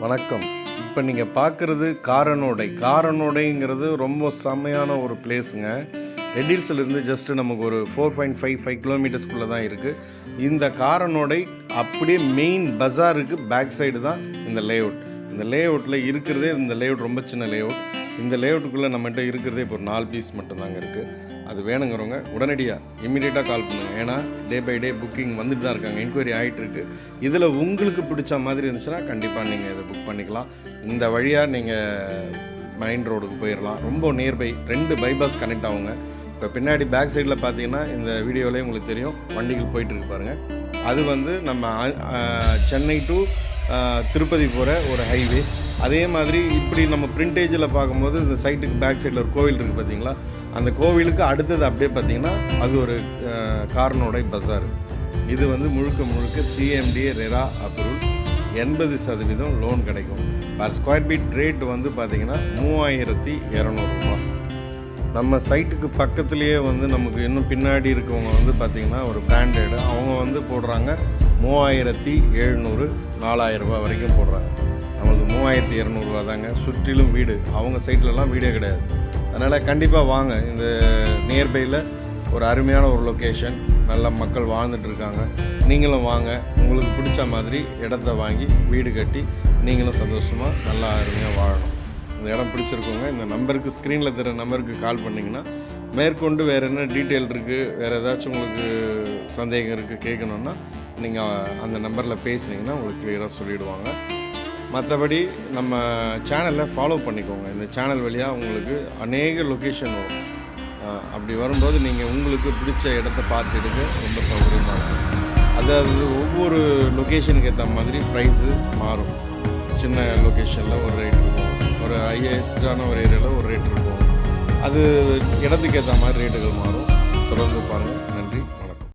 வணக்கம். இப்போ நீங்கள் பார்க்குறது காரனோடை காரனோடைங்கிறது ரொம்ப செம்மையான ஒரு பிளேஸுங்க ரெட்டில்ஸ்லேருந்து ஜஸ்ட்டு நமக்கு ஒரு ஃபோர் பாயிண்ட் ஃபைவ் ஃபைவ் கிலோமீட்டர்ஸ்குள்ளே தான் இருக்குது இந்த காரனோடை அப்படியே மெயின் பஜாருக்கு பேக் சைடு தான் இந்த லேஅவுட் இந்த லேஅவுட்டில் இருக்கிறதே இந்த லேஅவுட் ரொம்ப சின்ன லேஅவுட் இந்த லேஅவுட்டுக்குள்ளே நம்மகிட்ட இருக்கிறதே இப்போ ஒரு நாலு பீஸ் மட்டும்தாங்க இருக்குது அது வேணுங்கிறவங்க உடனடியாக இம்மிடியேட்டாக கால் பண்ணுங்கள் ஏன்னா டே பை டே புக்கிங் வந்துட்டு தான் இருக்காங்க. என்கொயரி ஆகிட்டுருக்கு இதில் உங்களுக்கு பிடிச்ச மாதிரி இருந்துச்சுன்னா கண்டிப்பாக நீங்கள் இதை புக் பண்ணிக்கலாம். இந்த வழியாக நீங்கள் மெயின் ரோடுக்கு போயிடலாம் ரொம்ப நியர்பை ரெண்டு பைபாஸ் கனெக்ட் ஆகுங்க. இப்போ பின்னாடி பேக் சைடில் பார்த்தீங்கன்னா இந்த வீடியோவிலே உங்களுக்கு தெரியும். வண்டிகள் போயிட்டுருக்கு பாருங்கள் அது வந்து நம்ம சென்னை டு திருப்பதி போகிற ஒரு ஹைவே அதே மாதிரி இப்படி நம்ம பிரிண்டேஜில் பார்க்கும்போது இந்த சைட்டுக்கு பேக் சைடில் ஒரு கோவில் இருக்குது பார்த்தீங்களா? அந்த கோவிலுக்கு அடுத்தது அப்படியே பார்த்தீங்கன்னா அது ஒரு கார்னோடை பஸார் இது வந்து முழுக்க முழுக்க சிஎம்டிஏ ரெரா அப்ரூவல் எண்பது சதவீதம் லோன் கிடைக்கும். பர் ஸ்கொயர் ஃபீட் ரேட் வந்து பார்த்தீங்கன்னா மூவாயிரத்தி இரநூறுபா நம்ம சைட்டுக்கு பக்கத்துலேயே வந்து நமக்கு இன்னும் பின்னாடி இருக்கவங்க வந்து பார்த்திங்கன்னா ஒரு பிராண்டடு அவங்க வந்து போடுறாங்க மூவாயிரத்தி எழுநூறு நாலாயிரம் ரூபாய் வரைக்கும் போடுறாங்க. நம்மளுக்கு மூவாயிரத்தி இரநூறுவா தாங்க. சுற்றிலும் வீடு. அவங்க சைட்லலாம் வீடே கிடையாது. அதனால் கண்டிப்பாக வாங்க. இந்த நியர்பையில் ஒரு அருமையான ஒரு லொக்கேஷன் நல்ல மக்கள் வாழ்ந்துட்டு இருக்காங்க. நீங்களும் வாங்க. உங்களுக்கு பிடிச்ச மாதிரி இடத்த வாங்கி வீடு கட்டி நீங்களும் சந்தோஷமாக நல்லா அருமையாக வாழணும். இந்த இடம் பிடிச்சிருக்கோங்க. இந்த நம்பருக்கு ஸ்க்ரீனில் தர நம்பருக்கு கால் பண்ணிங்கன்னா மேற்கொண்டு வேறு என்ன டீட்டெயில் இருக்குது வேறு ஏதாச்சும் உங்களுக்கு சந்தேகம் இருக்குது கேட்கணுன்னா நீங்கள் அந்த நம்பரில் பேசுனீங்கன்னா உங்களுக்கு கிளியராக சொல்லிவிடுவாங்க மற்றபடி நம்ம சேனலை ஃபாலோ பண்ணிக்கோங்க. இந்த சேனல் வழியாக உங்களுக்கு அநேக லொக்கேஷன் வரும். அப்படி வரும்போது நீங்கள் உங்களுக்கு பிடிச்ச இடத்த பார்த்துடுங்க ரொம்ப சௌகரியமாக இருக்கும். அதாவது ஒவ்வொரு லொக்கேஷனுக்கு ஏற்ற மாதிரி ப்ரைஸு மாறும். சின்ன லொக்கேஷனில் ஒரு ரேட் இருக்கும். ஒரு ஹையஸ்டான ஒரு ஏரியாவில் ஒரு ரேட் இருக்கும். அது இடத்துக்கு ஏற்ற மாதிரி ரேட்டுகள் மாறும். தொடர்ந்து பாருங்கள் நன்றி.